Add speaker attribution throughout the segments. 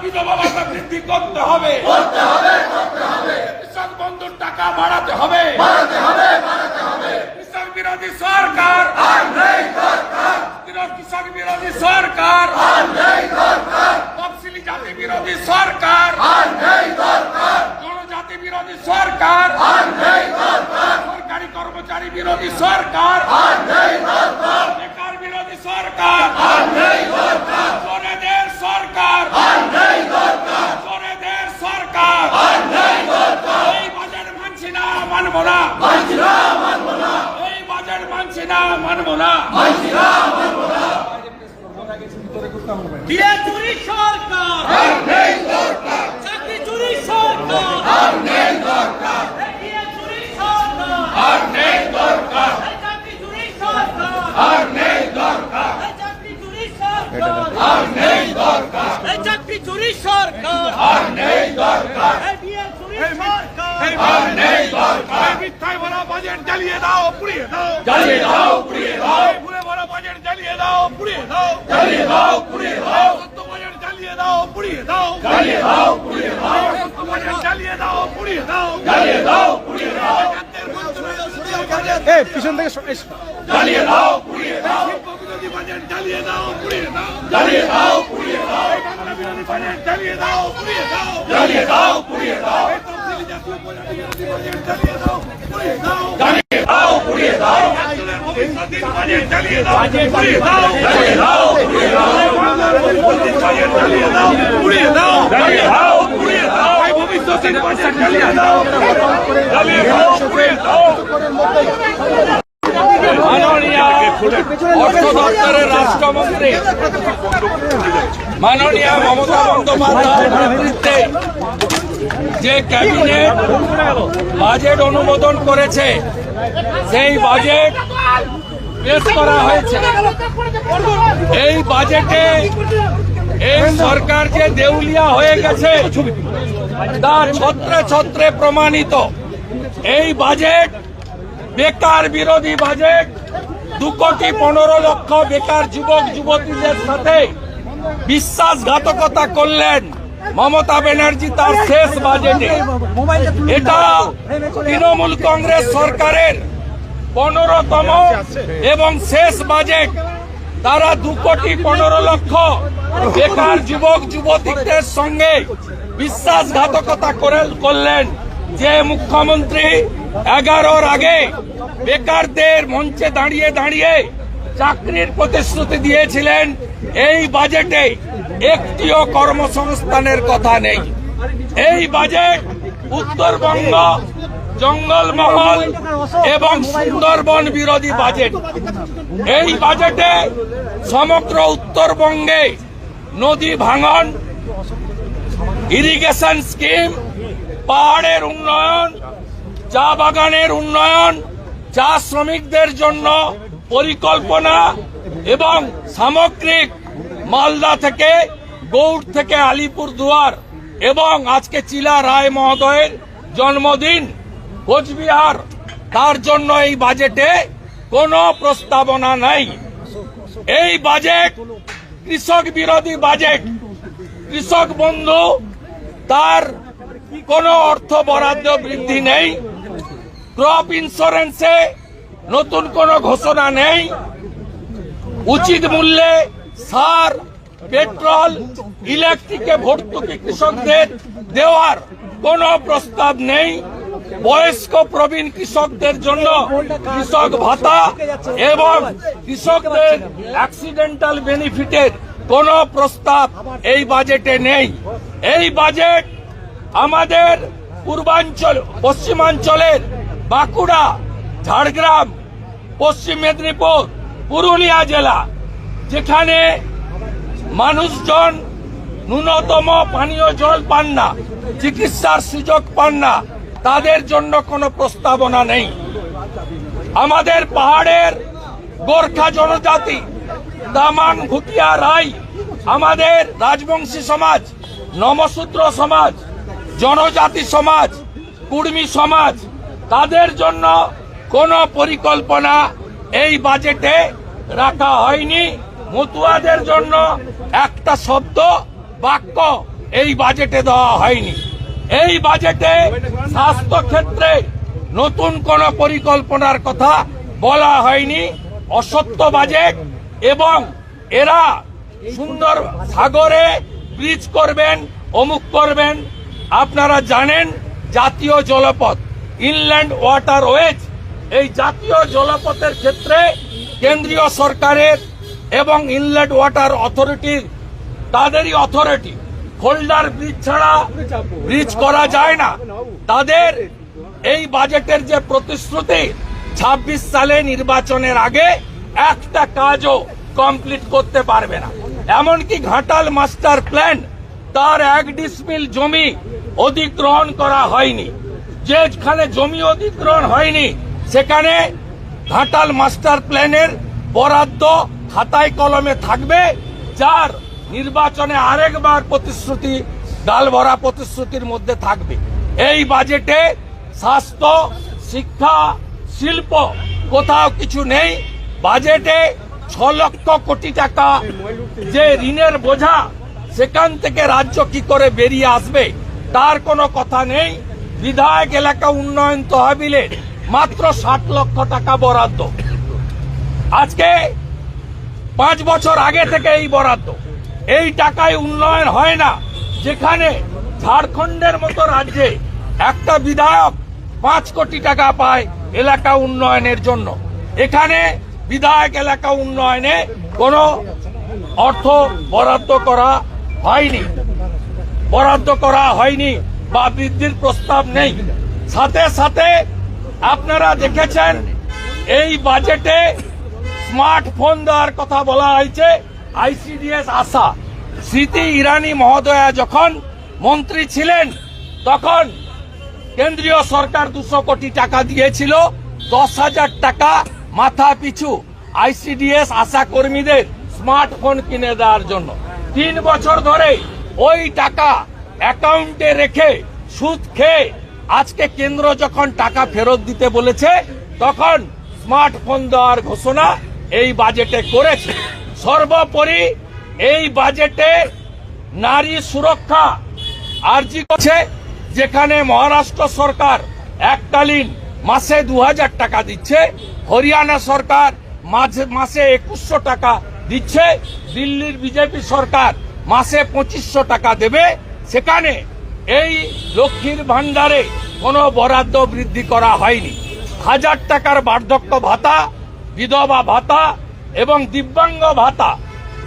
Speaker 1: করতে হবে। কৃষক বন্ধুর টাকা বাড়াতে হবে। কৃষক বিরোধী সরকার কৃষক বিরোধী সরকার তফসিলি জাতি বিরোধী সরকার জনজাতি বিরোধী সরকার সরকারি কর্মচারী বিরোধী সরকার বেকার বিরোধী সরকার চোরেদের সরকার চোরেদের সরকার এই বাজার মানছি না মানব না এই বাজার মানছি না মানব না
Speaker 2: দিয়ে চুরি সরকার চাকরি চুরি সরকার দিয়ে চুরি সরকার
Speaker 1: আর নেই দরকার
Speaker 2: চাকরি চুরি সরকার
Speaker 1: আর নেই দরকার
Speaker 2: চাকরি চুরি সরকার
Speaker 1: আর নেই দরকার
Speaker 2: চাকরি চুরি সরকার
Speaker 1: আর নেই দরকার
Speaker 2: দিয়ে চুরি সরকার
Speaker 1: আর নেই দরকার
Speaker 3: মিথ্যায় বলা বাজেট জ্বালিয়ে দাও পুড়িয়ে দাও
Speaker 1: জ্বালিয়ে দাও পুড়িয়ে দাও
Speaker 3: ভুলে বলা বাজেট জ্বালিয়ে দাও পুড়িয়ে দাও
Speaker 1: জ্বালিয়ে দাও পুড়িয়ে দাও
Speaker 3: সত্য বাজেট জ্বালিয়ে দাও পুড়িয়ে দাও
Speaker 1: জ্বালিয়ে দাও পুড়িয়ে দাও
Speaker 3: সত্য বাজেট জ্বালিয়ে দাও পুড়িয়ে দাও
Speaker 1: জ্বালিয়ে দাও পুড়িয়ে দাও
Speaker 4: এই পিছন থেকে
Speaker 1: জ্বালিয়ে দাও পুড়িয়ে দাও
Speaker 3: জ্বালিয়ে দাও পুড়িয়ে দাও
Speaker 1: জ্বালিয়ে দাও পুড়িয়ে দাও
Speaker 3: জ্বালিয়ে দাও পুড়িয়ে দাও
Speaker 1: জ্বালিয়ে দাও পুড়িয়ে দাও
Speaker 3: জ্বালিয়ে দাও পুড়িয়ে দাও
Speaker 1: অর্থ দপ্তরের রাষ্ট্রমন্ত্রী মাননীয় মমতা বন্দ্যোপাধ্যায়ের নেতৃত্বে যে ক্যাবিনেট বাজেট অনুমোদন করেছে সেই বাজেট পেশ করা হয়েছে। এই বাজেটে এই সরকার যে দেউলিয়া হয়ে গেছে তা ছত্রে ছত্রে প্রমাণিত। এই বাজেট, বেকার বিরোধী বাজেট, দু কোটি পনেরো লক্ষ বেকার যুবক, যুবতীদের সাথে বিশ্বাসঘাতকতা করলেন মমতা ব্যানার্জি তার শেষ বাজেটে। এটা তৃণমূল কংগ্রেস সরকারের পনেরোতম এবং শেষ বাজেট তারা দু কোটি পনেরো লক্ষ। বেকার যুবক যুবতীদের সঙ্গে বিশ্বাসঘাতকতা করে করলেন যে মুখ্যমন্ত্রী। এগারোর আগে বেকারদের মঞ্চে দাঁড়িয়ে দাঁড়িয়ে চাকরির প্রতিশ্রুতি দিয়েছিলেন। এই বাজেটে একটিও কর্মসংস্থানের কথা নেই। এই বাজেট উত্তরবঙ্গ জঙ্গলমহল এবং সুন্দরবন বিরোধী বাজেট। এই বাজেটে সমগ্র উত্তরবঙ্গে নদী ভাঙন ইরিগেশন স্কিম পাহাড়ের উন্নয়ন, চা বাগানের উন্নয়ন, চা শ্রমিকদের জন্য পরিকল্পনা এবং সামগ্রিক মালদা থেকে গৌড় থেকে আলিপুর দুয়ার এবং আজকে চিলা রায় মহোদয়ের জন্মদিন কোচবিহার, তার জন্য এই বাজেটে কোনো প্রস্তাবনা নাই। এই বাজেট, কৃষক বিরোধী বাজেট, কৃষক বন্ধু, তার কোনো অর্থ বরাদ্দ বৃদ্ধি নেই। ক্রপ ইন্স্যুরেন্সে নতুন কোনো ঘোষণা নেই। উচিত মূল্যে সার, পেট্রোল, ইলেকট্রিকে ভর্তুকি কৃষকদের দেওয়ার কোনো প্রস্তাব নেই। বয়স্ক প্রবীণ কৃষকদের জন্য কৃষক ভাতা এবং কৃষকদের অ্যাক্সিডেন্টাল বেনিফিটের কোনো প্রস্তাব এই বাজেটে নেই। এই বাজেট আমাদের পূর্বাঞ্চল, পশ্চিমাঞ্চলের বাঁকুড়া, ঝাড়গ্রাম, পশ্চিম মেদিনীপুর, পুরুলিয়া জেলা, যেখানে মানুষজন ন্যূনতম পানীয় জল পান না, চিকিৎসার সুযোগ পান না। তাদের জন্য কোনো প্রস্তাবনা নেই। আমাদের পাহাড়ের গোর্খা জনজাতি, দামান ভুটিয়া রাই আমাদের রাজবংশী সমাজ নমশূদ্র সমাজ, জনজাতি সমাজ, কুর্মী সমাজ, তাদের জন্য কোনো পরিকল্পনা এই বাজেটে রাখা হয়নি। মতুয়াদের জন্য একটা শব্দ, বাক্য এই বাজেটে দেওয়া হয়নি। এই বাজেটে স্বাস্থ্য ক্ষেত্রে নতুন কোন পরিকল্পনার কথা বলা হয়নি। অসত্য বাজেট এবং এরা সুন্দর সাগরে ব্রিজ করবেন, অমুক করবেন। আপনারা জানেন জাতীয় জলপথ ইনল্যান্ড ওয়াটার ওয়েজ এই জাতীয় জলপথের ক্ষেত্রে কেন্দ্রীয় সরকারের এবং ইনল্যান্ড ওয়াটার অথরিটির তাদেরই অথরিটি হোল্ডার ব্রিজ ছাড়া ব্রিজ করা যায় না। তাদের এই বাজেটের যে প্রতিশ্রুতি ২৬ সালে নির্বাচনের আগে একটা কাজও কমপ্লিট করতে পারবে না। এমনকি ঘাটাল মাস্টার প্ল্যান, তার এক ডিসমিল জমি অধিগ্রহণ করা হয়নি। যেখানে জমি অধিগ্রহণ হয়নি, সেখানে ঘাটাল মাস্টার প্ল্যানের বরাদ্দ খাতায় কলমে থাকবে, যার নির্বাচনে আরেকবার প্রতিশ্রুতি ডাল ভরা প্রতিশ্রুতির মধ্যে থাকবে। এই বাজেটে স্বাস্থ্য, শিক্ষা, শিল্প কোথাও কিছু নেই। বাজেটে ছ লক্ষ কোটি টাকা। যে ঋণের বোঝা, সেখান থেকে রাজ্য কি করে বেরিয়ে আসবে, তার কোনো কথা নেই। বিধায়ক এলাকা উন্নয়ন তহবিলের মাত্র ষাট লক্ষ টাকা বরাদ্দ। আজকে পাঁচ বছর আগে থেকে এই বরাদ্দ। এই টাকায় উন্নয়ন হয় না। যেখানে ঝাড়খণ্ডের মতো রাজ্যে একটা বিধায়ক পাঁচ কোটি টাকা পায় এলাকা উন্নয়নের জন্য। এখানে বিধায়ক এলাকা উন্নয়নে কোনো অর্থ বরাদ্দ করা হয়নি। বরাদ্দ করা হয়নি বা বৃদ্ধির প্রস্তাব নেই। সাথে সাথে আপনারা দেখেছেন এই বাজেটে স্মার্টফোন দেওয়ার কথা বলা হয়েছে। আইসিডিএস আশা। স্মৃতি ইরানি মহোদয়া যখন মন্ত্রী ছিলেন, তখন কেন্দ্রীয় সরকার দুশো কোটি টাকা দিয়েছিল, দশ হাজার টাকা মাথা পিছু আইসিডিএস আশা কর্মীদের স্মার্টফোন কিনে দেওয়ার জন্য। তিন বছর ধরে ওই টাকা অ্যাকাউন্টে রেখে সুদ খেয়ে আজকে কেন্দ্র যখন টাকা ফেরত দিতে বলেছে, তখন স্মার্টফোন দেওয়ার ঘোষণা এই বাজেটে করেছে। সর্বোপরি এই বাজেটে নারী সুরক্ষা আর্জি করছে, যেখানে মহারাষ্ট্র সরকার এককালীন মাসে দু হাজার টাকা দিচ্ছে, হরিয়ানা সরকার মাসে একুশশো টাকা দিচ্ছে, দিল্লির বিজেপি সরকার মাসে পঁচিশশো টাকা দেবে। সেখানে এই লক্ষ্মীর ভান্ডারে কোনো বরাদ্দ বৃদ্ধি করা হয়নি। হাজার টাকার বার্ধক্য ভাতা, বিধবা ভাতা এবং দিব্যাঙ্গ ভাতা,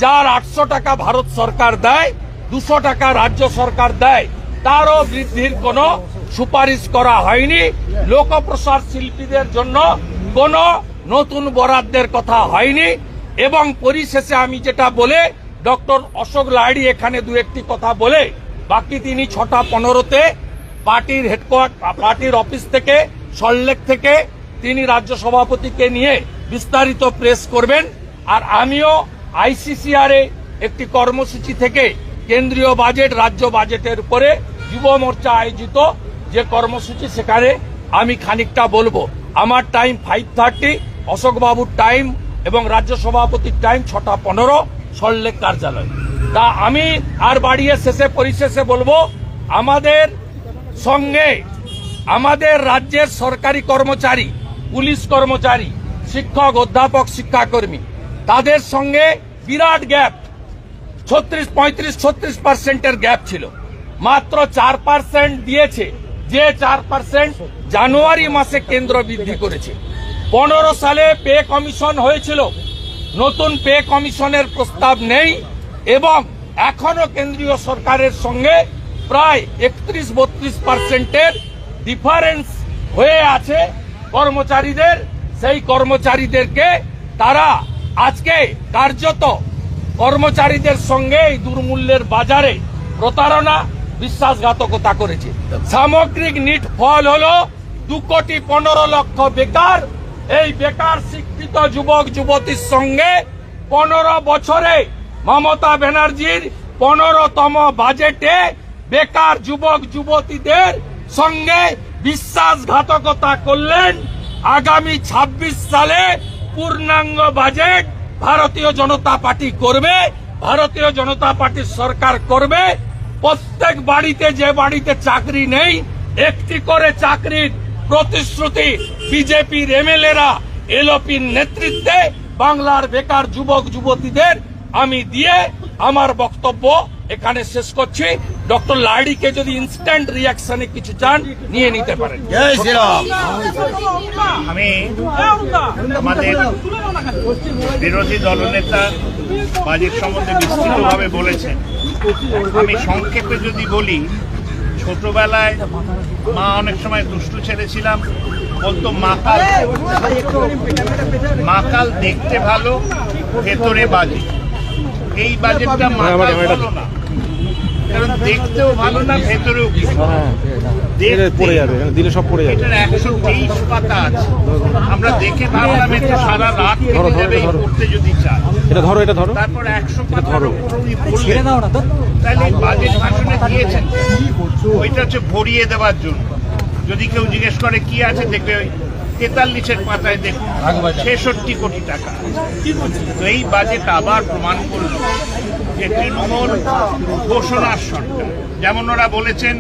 Speaker 1: যার আটশো টাকা ভারত সরকার দেয়, দুশো টাকা রাজ্য সরকার দেয়, তারও বৃদ্ধির কোনো সুপারিশ করা হয়নি। লোকপ্রসার শিল্পীদের জন্য কোনো নতুন বরাদ্দের কথা হয়নি। এবং পরিশেষে আমি যেটা বলে ডক্টর অশোক লাহিড়ী এখানে দু একটি কথা বলে, বাকি তিনি ছটা পনেরোতে পার্টির হেডকোয়ার্টার পার্টির অফিস থেকে সল্লেক থেকে তিনি রাজ্য সভাপতিকে নিয়ে বিস্তারিত প্রেস করবেন। আর আমিও আইসিসিআর একটি কর্মসূচি থেকে কেন্দ্রীয় বাজেট, রাজ্য বাজেটের উপরে যুব মোর্চা আয়োজিত যে কর্মসূচি, সেখানে আমি খানিকটা বলব। আমার টাইম ফাইভ থার্টি অশোকবাবুর টাইম এবং রাজ্য সভাপতির টাইম ছটা পনেরো সল্লেক কার্যালয়। তা আমি আর বাড়িয়ে শেষে, পরিশেষে বলব, আমাদের সঙ্গে আমাদের রাজ্যের সরকারি কর্মচারী, পুলিশ কর্মচারী শিক্ষক, অধ্যাপক, শিক্ষাকর্মী, তাদের সঙ্গে বিরাট গ্যাপ। ছত্রিশ, পঁয়ত্রিশ, ছত্রিশ পার্সেন্টের গ্যাপ ছিল। মাত্র চার পার্সেন্ট দিয়েছে। যে চার পার্সেন্ট জানুয়ারি মাসে কেন্দ্র বৃদ্ধি করেছে। পনেরো সালে পে কমিশন হয়েছিল। নতুন পে কমিশনের প্রস্তাব নেই এবং এখনও কেন্দ্রীয় সরকারের সঙ্গে প্রায় একত্রিশ, বত্রিশ পার্সেন্টের ডিফারেন্স হয়ে আছে কর্মচারীদের। সেই কর্মচারীদেরকে তারা আজকে কার্যত কর্মচারীদের সঙ্গে এই দুর্মূল্যের বাজারে প্রতারণা, বিশ্বাসঘাতকতা করেছে। সামগ্রিক নিট ফল হলো দু কোটি পনেরো লক্ষ বেকার। এই বেকার শিক্ষিত যুবক, যুবতীর সঙ্গে পনেরো বছরে মমতা ব্যানার্জির পনেরোতম বাজেটে বেকার যুবক, যুবতীদের সঙ্গে বিশ্বাসঘাতকতা করলেন আগামী ২৬ সালে পূর্ণাঙ্গ বাজেট ভারতীয় জনতা পার্টি করবে, ভারতীয় জনতা পার্টির সরকার করবে। প্রত্যেক বাড়িতে যে বাড়িতে চাকরি নেই, একটি করে চাকরির প্রতিশ্রুতি বিজেপির এমএলএরা এলপির নেতৃত্বে বাংলার বেকার যুবক যুবতীদের আমি দিয়ে আমার বক্তব্য এখানে শেষ করছি। ডক্টর লাইডিকে যদি ইনস্ট্যান্ট রিয়াকশনে কিছু চান নিয়ে নিতে পারেন।
Speaker 4: আমি আমাদের বিরোধী দলনেতা বাজেট সম্বন্ধে বিস্তৃতভাবে বলেছেন। আমি সংক্ষেপে যদি বলি ছোটবেলায় মা অনেক সময় দুষ্টু ছেলে ছিলাম বলতো মাকাল মাকাল দেখতে ভালো ভেতরে বাজে। এই বাজেটটা মাকাল ভালো না। কারণ দেখতেও ভালো না ভেতরেও
Speaker 5: পড়ে যাবে দিলে সব পড়ে যাবে।
Speaker 4: এটার একশো তেইশ পাতা আছে। আমরা দেখে ভাবলাম সারা রাত
Speaker 5: ধরো,
Speaker 4: কেটে
Speaker 5: ধরো, ধরো।
Speaker 4: করতে যদি চায়
Speaker 5: এটা ধরো এটা ধরো।
Speaker 4: তারপর একশো
Speaker 5: ধরো।
Speaker 4: তাহলে বাজেট ভাষণে দিয়েছেন ওইটা হচ্ছে ভরিয়ে দেওয়ার জন্য। যদি কেউ জিজ্ঞেস করে কি আছে দেখবে ওই তেতাল্লিশের পাতায় দেখুন ছেষট্টি কোটি টাকা। তো এই বাজেট আবার প্রমাণ করল যে তৃণমূল ঘোষণার সরকার। যেমন ওরা বলেছেন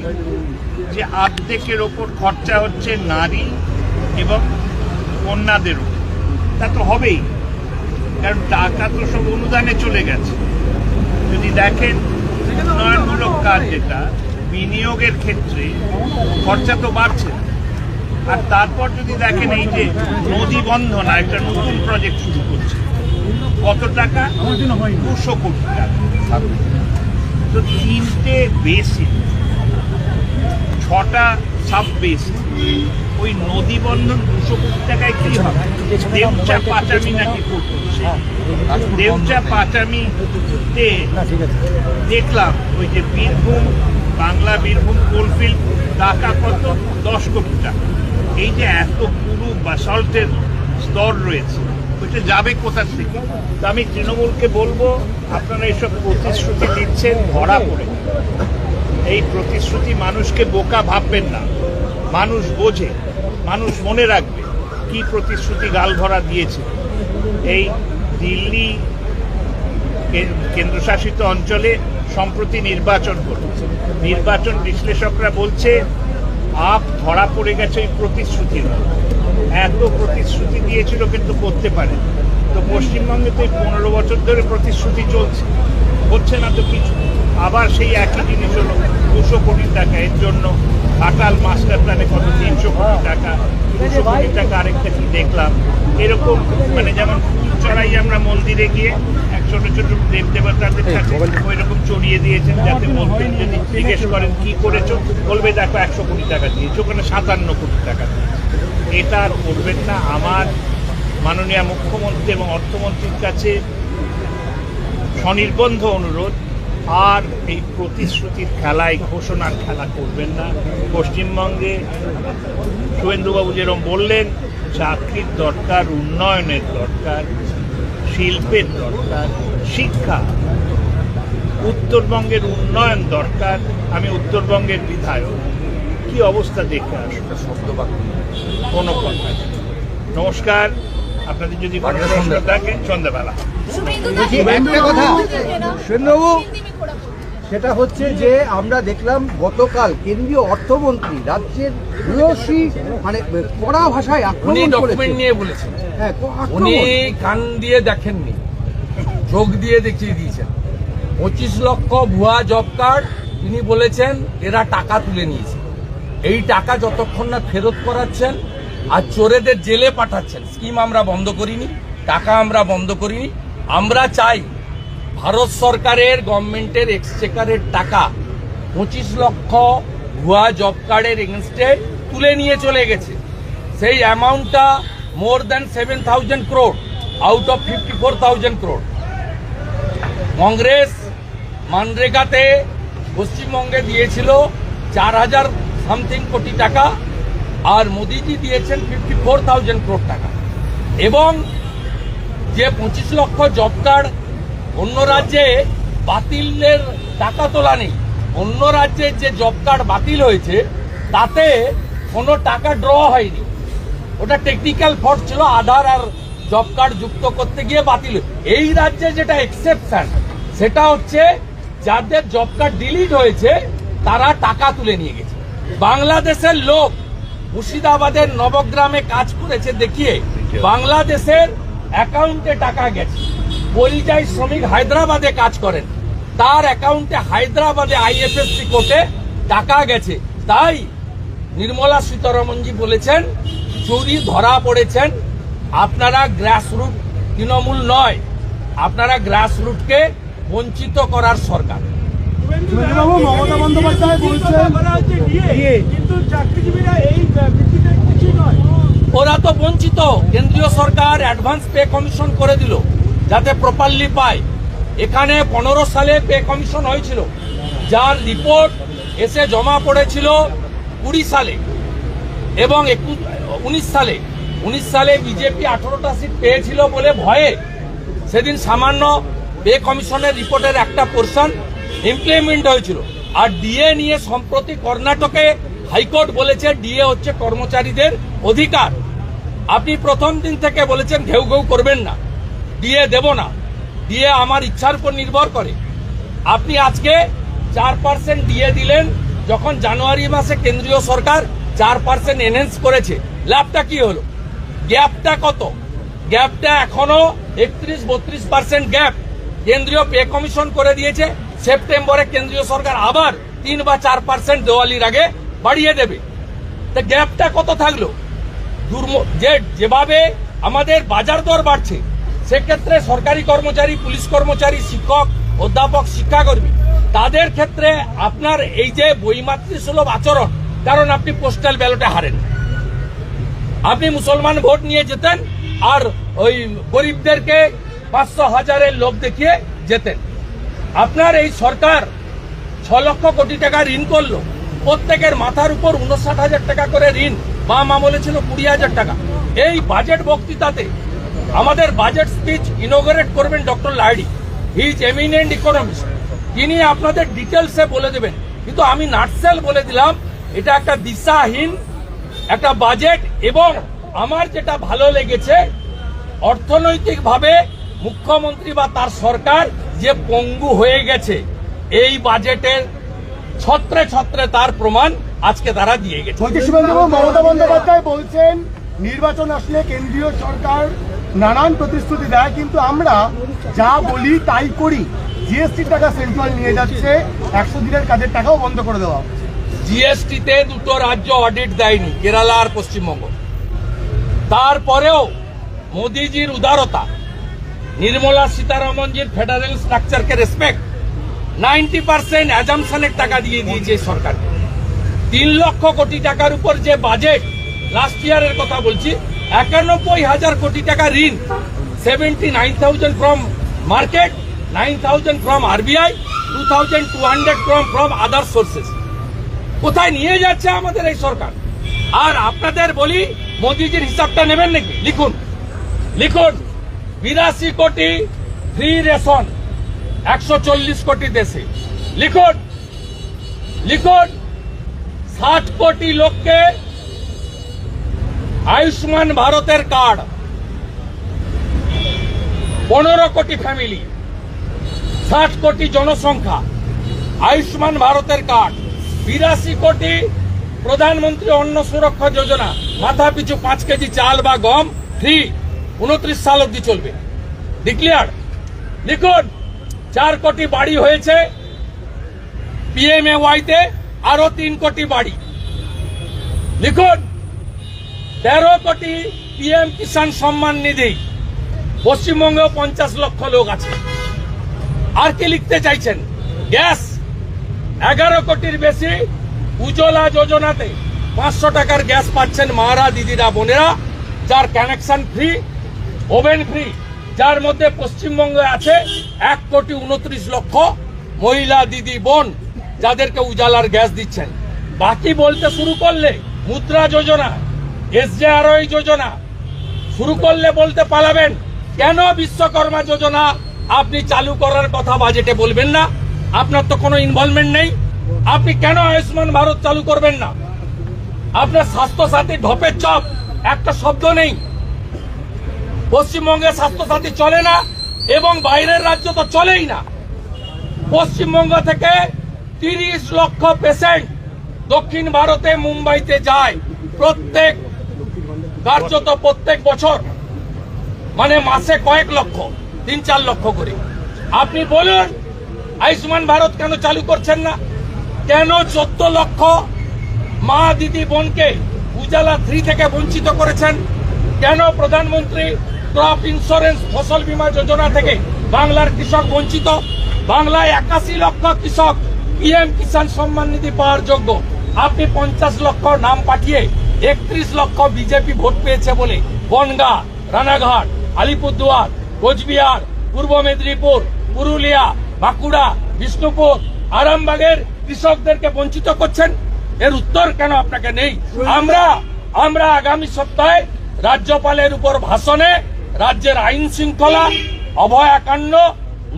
Speaker 4: যে আর্ধেকের ওপর খরচা হচ্ছে নারী এবং কন্যাদের উপর তা তো হবেই কারণ টাকা তো সব অনুদানে চলে গেছে। যদি দেখেন উন্নয়নমূলক কাজ যেটা বিনিয়োগের ক্ষেত্রে খরচা তো বাড়ছে না। আর তারপর যদি দেখেন এই যে নদী বন্ধন একটা নতুন প্রজেক্ট শুরু করছে। কত টাকা? দুশো কোটি টাকা। তো তিনটে বেসিন ছটা সাব বেসিন ওই নদী বন্ধন দুশো কোটি টাকায় কি হবে? দেউচা পাচামি নাকি করছে দেউচা পাচামিতে দেখলাম ওই যে বীরভূম বাংলা বীরভূম কোলফিল্ড টাকা কত? দশ কোটি টাকা। এই যে এত পুরু বাসল্টের স্তর রয়েছে, ওইটা যাবে কোথা থেকে? তো আমি তৃণমূলকে বলব, আপনারা এইসব প্রতিশ্রুতি দিচ্ছেন, ধরা পড়ে। এই প্রতিশ্রুতি মানুষকে বোকা ভাববেন না। মানুষ বোঝে, মানুষ মনে রাখবে কি প্রতিশ্রুতি গাল ভরা দিয়েছে। এই দিল্লি কেন্দ্রশাসিত অঞ্চলে সম্প্রতি নির্বাচন হলো নির্বাচন বিশ্লেষকরা বলছে আপ ধরা পড়ে গেছে এই প্রতিশ্রুতির এত প্রতিশ্রুতি দিয়েছিল কিন্তু করতে পারে তো পশ্চিমবঙ্গে তো এই পনেরো বছর ধরে প্রতিশ্রুতি চলছে। হচ্ছে না তো কিছু। আবার সেই একই জিনিস হলো দুশো কোটি টাকা। এর জন্য ঘাটাল মাস্টার প্ল্যানে কত তিনশো কোটি টাকা, দুশো কোটি টাকা আরেকটা কি দেখলাম। এরকম মানে যেমন চড়াই আমরা মন্দিরে গিয়ে ছোট ছোট দেব দেবতাদের কাছে ওই রকম চড়িয়ে দিয়েছেন যাতে মন্দির যদি জিজ্ঞেস করেন কি করেছ? বলবে দেখো একশো কোটি টাকা দিয়েছ। ওখানে সাতান্ন কোটি টাকা দিয়েছে। এটা আর করবেন না আমার মাননীয় মুখ্যমন্ত্রী এবং অর্থমন্ত্রীর কাছে স্বনির্বন্ধ অনুরোধ আর এই প্রতিশ্রুতির খেলায় ঘোষণার খেলা করবেন না। পশ্চিমবঙ্গে শুভেন্দুবাবু যেরকম বললেন চাকরির দরকার উন্নয়নের দরকার। শিল্পের দরকার শিক্ষা। উত্তরবঙ্গের উন্নয়ন দরকার আমি উত্তরবঙ্গের বিধায়ক। কি অবস্থা দেখে আসব কোনো কথা নমস্কার আপনাদের যদি থাকেন থাকে সন্ধ্যাবেলা।
Speaker 6: শুনবাবু সেটা হচ্ছে যে আমরা দেখলাম গতকাল কেন্দ্রীয় অর্থমন্ত্রী রাজ্যের ভূয়সী মানে কড়া ভাষায় আক্রমণ
Speaker 1: ডকুমেন্ট নিয়ে বলেছেন।
Speaker 6: হ্যাঁ
Speaker 1: উনি কান দিয়ে দেখেননি চোখ দিয়ে দেখিয়ে দিয়েছেন। পঁচিশ লক্ষ ভুয়া জব কার্ড তিনি বলেছেন এরা টাকা তুলে নিয়েছে। এই টাকা যতক্ষণ না ফেরত করাচ্ছেন আর চোরেদের জেলে পাঠাচ্ছেন স্কিম আমরা বন্ধ করিনি টাকা আমরা বন্ধ করিনি আমরা চাই ভারত সরকারের গভর্নমেন্টের এক্সচেকারের টাকা পঁচিশ লক্ষ ভুয়া জব কার্ডের এগেনস্টে তুলে নিয়ে চলে গেছে সেই অ্যামাউন্টটা more than 7,000 crore out of 54,000 crore. Congress মানরেগাতে পশ্চিমবঙ্গে দিয়েছিল চার হাজার সামথিং কোটি টাকা আর মোদিজি দিয়েছেন ফিফটি ফোর থাউজেন্ড ক্রোড টাকা এবং যে পঁচিশ লক্ষ জব কার্ড অন্য রাজ্যে বাতিলের টাকা তোলা নেই। অন্য রাজ্যে যে জব কার্ড বাতিল হয়েছে তাতে কোনো টাকা ড্র হয়নি। ওটা টেকনিক্যাল ফল্ট ছিল আধার আর জব কার্ড যুক্ত করতে গিয়ে বাতিল। এই রাজ্যে যেটা এক্সেপশন সেটা হচ্ছে যাদের জব কার্ড ডিলিট হয়েছে তারা টাকা তুলে নিয়ে গেছে। বাংলাদেশের লোক মুর্শিদাবাদের নবগ্রামে কাজ করেছে দেখিয়ে বাংলাদেশের অ্যাকাউন্টে টাকা গেছে। পরিযায়ী শ্রমিক হায়দ্রাবাদে কাজ করেন। তার অ্যাকাউন্টে হায়দ্রাবাদে আইএফএসসি কোর্টে টাকা গেছে। তাই নির্মলা সীতারমনজি বলেছেন চুরি ধরা পড়েছেন। আপনারা গ্রাসরুট তৃণমূল নয় আপনারা গ্রাসরুটকে বঞ্চিত করার সরকার।
Speaker 3: শুভেন্দুবাবু মমতা বন্দ্যোপাধ্যায় বলছেন কিন্তু চাকরিজীবীরা এই ভিত্তিতে কিছুই নয়।
Speaker 1: ওরা তো বঞ্চিত। কেন্দ্রীয় সরকার অ্যাডভান্স পে কমিশন করে দিল। যাতে প্রপারলি পায়। এখানে পনেরো সালে পে কমিশন হয়েছিল। যার রিপোর্ট এসে জমা পড়েছিল কুড়ি সালে। এবং একুশ, উনিশ সালে। উনিশ সালে বিজেপি আঠারোটা সিট পেয়েছিল বলে ভয়ে সেদিন সামান্য পে কমিশনের রিপোর্টের একটা পোর্শন ইমপ্লিমেন্ট হয়েছিল। আর ডিএ নিয়ে সম্প্রতি কর্ণাটকে হাইকোর্ট বলেছে ডিএ হচ্ছে কর্মচারীদের অধিকার। আপনি প্রথম দিন থেকে বলেছেন, ঘেউ ঘেউ করবেন না। ডিএ দেব না। ডিএ আমার ইচ্ছার উপর নির্ভর করে। আপনি আজকে চার পার্সেন্ট দিয়ে দিলেন, যখন জানুয়ারি মাসে কেন্দ্রীয় সরকার চার পার্সেন্ট এনহেন্স করেছে। লাভটা কি হলো? গ্যাপটা কত? গ্যাপটা এখনও একত্রিশ বত্রিশ পার্সেন্ট গ্যাপ। কেন্দ্রীয় পে কমিশন করে দিয়েছে, সেপ্টেম্বরে কেন্দ্রীয় সরকার আবার তিন বা চার পার্সেন্ট দেওয়ালির আগে বাড়িয়ে দেবে। তা গ্যাপটা কত থাকল? যেভাবে আমাদের বাজার দর বাড়ছে সেক্ষেত্রে সরকারি কর্মচারী, পুলিশ কর্মচারী, শিক্ষক, অধ্যাপক, শিক্ষাকর্মী, তাদের ক্ষেত্রে আপনার এই যে বইমাতৃ সুলভ আচরণ, কারণ আপনি পোস্টাল ব্যালটে হারেন। আপনি মুসলমান ভোট নিয়ে যেতেন আর ওই গরিবদেরকে পাঁচশো হাজারের লোভ দেখিয়ে যেতেন। আপনার এই সরকার ছ লক্ষ কোটি টাকা ঋণ করল। প্রত্যেকের মাথার উপর উনষাট হাজার টাকা করে ঋণ, বাম আমলে ছিল কুড়ি হাজার টাকা। এই বাজেট বক্তৃতাতে আমাদের বাজেট স্পিচ ইনোগ্রেট করবেন ডক্টর লাইডি হি ইজ এমিনেন্ট ইকোনমিস্ট তিনি আপনাদের ডিটেলসে বলে দেবেন। কিন্তু আমি নার্সেল বলে দিলাম, এটা একটা দিশাহীন, একটা বাজেট এবং আমার যেটা ভালো লেগেছে, অর্থনৈতিকভাবে মুখ্যমন্ত্রী বা তার সরকার যে পঙ্গু হয়ে গেছে, এই বাজেটের ছত্রে ছত্রে তার প্রমাণ আজকে তারা দিয়ে গেছে।
Speaker 3: মমতা বন্দ্যোপাধ্যায় বলছেন, নির্বাচন আসলে কেন্দ্রীয় সরকার নানান প্রতিশ্রুতি দেয়, কিন্তু আমরা যা বলি তাই করি। জিএসটির টাকা সেন্ট্রাল নিয়ে যাচ্ছে, একশো দিনের কাজের টাকাও বন্ধ করে দেওয়া।
Speaker 1: জিএসটিতে দুটো রাজ্য অডিট দেয়নি, কেরালা আর পশ্চিমবঙ্গ। তারপরেও মোদিজির উদারতা, নির্মলা সীতারামনজির ফেডারেল স্ট্রাকচারকে রেসপেক্ট নাইনটি পার্সেন্ট অ্যাজামশনের টাকা দিয়ে দিয়েছে সরকারকে। তিন লক্ষ কোটি টাকার উপর যে বাজেট লাস্ট ইয়ারের কথা বলছি একানব্বই হাজার কোটি টাকা ঋণ। Seventy nine thousand from market nine thousand from RBI two thousand two hundred from from other sources কোথায় নিয়ে যাচ্ছে আমাদের এই সরকার? আর আপনাদের বলি, মোদিজির হিসাবটা নেবেন নাকি? লিখুন। লিখুন, বিরাশি কোটি ফ্রি রেশন একশো চল্লিশ কোটি দেশে। লিখুন লিখুন, ষাট কোটি লোককে আয়ুষ্মান ভারতের কার্ড। পনেরো কোটি ফ্যামিলি ষাট কোটি জনসংখ্যা, আয়ুষ্মান ভারতের কার্ড। বিরাশি কোটি প্রধানমন্ত্রী অন্ন সুরক্ষা যোজনা, মাথা পিছু পাঁচ কেজি চাল বা গম ফ্রি উনত্রিশ সাল অব্দি চলবে। ডিক্লিয়ার লিখুন, চার কোটি বাড়ি হয়েছে পিএমএ ওয়াইতে আরও তিন কোটি বাড়ি। লিখুন। তেরো কোটি পিএম কিষাণ সম্মান নিধি। পশ্চিমবঙ্গেও পঞ্চাশ লক্ষ লোক আছে। আর কি লিখতে চাইছেন? গ্যাস। এগারো কোটির বেশি উজ্জ্বলা যোজনাতে পাঁচশো টাকার গ্যাস পাচ্ছেন মারা দিদিরা বোনেরা, যার কানেকশন ফ্রি ওভেন ফ্রি যার মধ্যে পশ্চিমবঙ্গে আছে এক কোটি উনত্রিশ লক্ষ মহিলা দিদি বোন, যাদেরকে উজালার গ্যাস দিচ্ছেন। বাকি বলতে শুরু করলে মুদ্রা যোজনা এসজেআরওয়াই যোজনা। শুরু করলে বলতে পালাবেন, কেন বিশ্বকর্মা যোজনা? আপনি চালু করার কথা বাজেটে বলবেন না। আপনার তো কোনো ইনভলভমেন্ট নেই। আপনি কেন আয়ুষ্মান ভারত চালু করবেন না? আপনার স্বাস্থ্য সাথী ঢপের চপ, একটা শব্দ নেই। পশ্চিমবঙ্গে স্বাস্থ্য সাথী চলে না, এবং বাইরের রাজ্য তো চলেই না। পশ্চিমবঙ্গ থেকে তিরিশ লক্ষ পেশেন্ট দক্ষিণ ভারতে, মুম্বাইতে যায়। প্রত্যেক কার্যত প্রত্যেক বছর মানে মাসে কয়েক লক্ষ, তিন চার লক্ষ করে। আপনি বলুন, আয়ুষ্মান ভারত কেন চালু করছেন না? কেন চোদ্দ লক্ষ মা দিদি বোনকে উজালা থ্রি থেকে বঞ্চিত করেছেন? কেন প্রধানমন্ত্রী ক্রপ ইন্স্যুরেন্স ফসল বীমা যোজনা থেকে বাংলার কৃষক বঞ্চিত? বাংলায় একাশি লক্ষ কৃষক পিএম কিষাণ সম্মান নিধি পাওয়ার যোগ্য। আপনি পঞ্চাশ লক্ষ নাম পাঠিয়ে একত্রিশ লক্ষ বিজেপি ভোট পেয়েছে বলে বনগা, রানাঘাট, আলিপুরদুয়ার, কোচবিহার, পূর্ব মেদিনীপুর, পুরুলিয়া, বাঁকুড়া, বিষ্ণুপুর, আরামবাগের কৃষকদেরকে বঞ্চিত করছেন। এর উত্তর কেন আপনাকে নেই? আমরা আমরা আগামী সপ্তাহে রাজ্যপালের উপর ভাষণে রাজ্যের আইন শৃঙ্খলা, অভয়াকাণ্ড,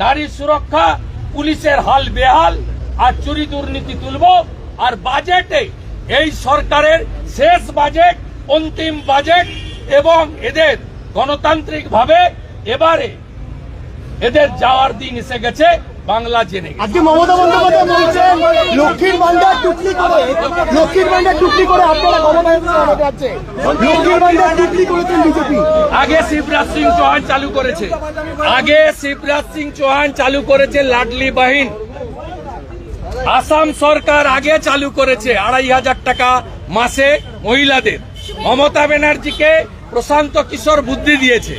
Speaker 1: নারী সুরক্ষা, পুলিশের হাল বেহাল, আর চুরি দুর্নীতি তুলব, আর বাজেটে এই সরকারের শেষ বাজেট অন্তিম বাজেট এবং এদের গণতান্ত্রিক ভাবে এবারে এদের যাওয়ার দিন এসে গেছে বাংলা জেনে।
Speaker 3: আজকে মমতা বন্দ্যোপাধ্যায় বলছেন লক্ষ্মীর ভান্ডার টুকলি করে লক্ষ্মীর ভান্ডার টুকলি করে আপনারা লক্ষ্মীর ভান্ডার টুকলি করেছেন বিজেপি।
Speaker 1: আগে শিবরাজ সিং চৌহান চালু করেছে। আগে শিবরাজ সিং চৌহান চালু করেছে লাডলি বাহিন। আসাম সরকার আগে চালু করেছে আড়াই হাজার টাকা মাসে মহিলাদের। মমতা ব্যানার্জিকে প্রশান্ত কিশোর বুদ্ধি দিয়েছে।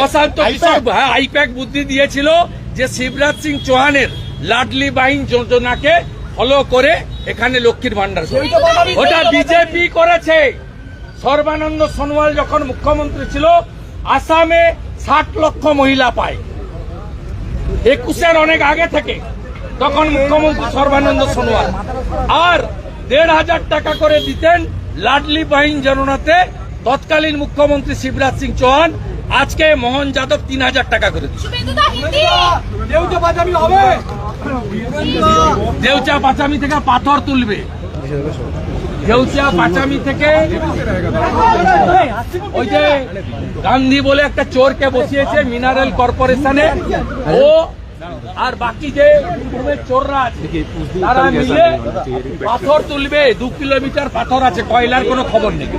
Speaker 1: প্রশান্ত কিশোর হ্যাঁ আইপ্যাক বুদ্ধি দিয়েছিল যে শিবরাজ সিং চৌহানের লাডলি বাহিন যোজনাকে ফলো করে এখানে লক্ষ্মীর ভান্ডার ওটা বিজেপি করেছে। সর্বানন্দ সোনোয়াল যখন মুখ্যমন্ত্রী ছিল আসামে ষাট লক্ষ মহিলা পায়। একুশের অনেক আগে থেকে। তখন মুখ্যমন্ত্রী সর্বানন্দ সোনোয়াল। আর দেড় হাজার টাকা করে দিতেন লাডলি বাহিন জননাতে। তৎকালীন মুখ্যমন্ত্রী শিবরাজ সিং চৌহান আজকে মোহন যাদব তিন হাজার টাকা করে দেউচা পাচামি থেকে পাথর তুলবে। দেউচা পাচামি থেকে ওই যে গান্ধী বলে একটা চোরকে বসিয়েছে মিনারেল কর্পোরেশনে। ও আর বাকি যে চোররা আছে তারা মিলে পাথর তুলবে দু কিলোমিটার পাথর আছে কয়লার কোনো খবর নেই।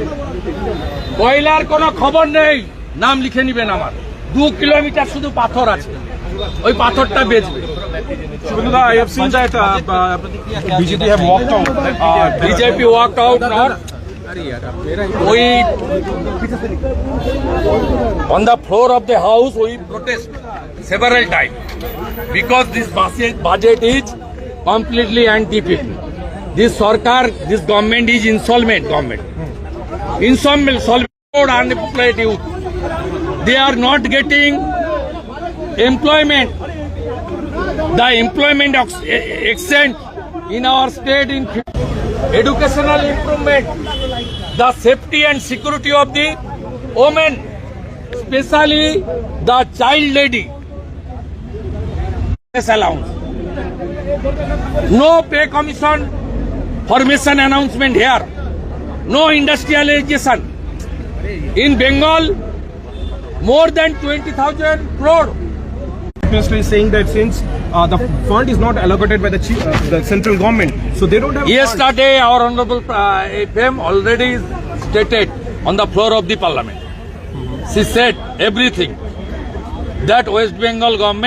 Speaker 1: কয়লার কোনো খবর নেই নাম লিখে নিবেন আমার। দু কিলোমিটার শুধু পাথর আছে ওই পাথরটা বেচবে।
Speaker 5: have seen that uh, uh, Uh,
Speaker 1: on the floor of the house we protest several times because this budget is completely anti-people. This Sarkar, this government is insolvent government. Insolvent, solvent unemployed youth. They are not getting employment. The employment ex- extent in our state in educational improvement, the safety and security of the women, especially the child lady. Allowance. No pay commission formation announcement here. No industrialization. In Bengal, more than 20,000 crore
Speaker 5: Continuously saying that since uh, the fund is not allocated by the, chief, uh, the central government, so they don't have.
Speaker 1: Yesterday, our honourable uh, FM already stated on the floor of the parliament. She said everything that West Bengal government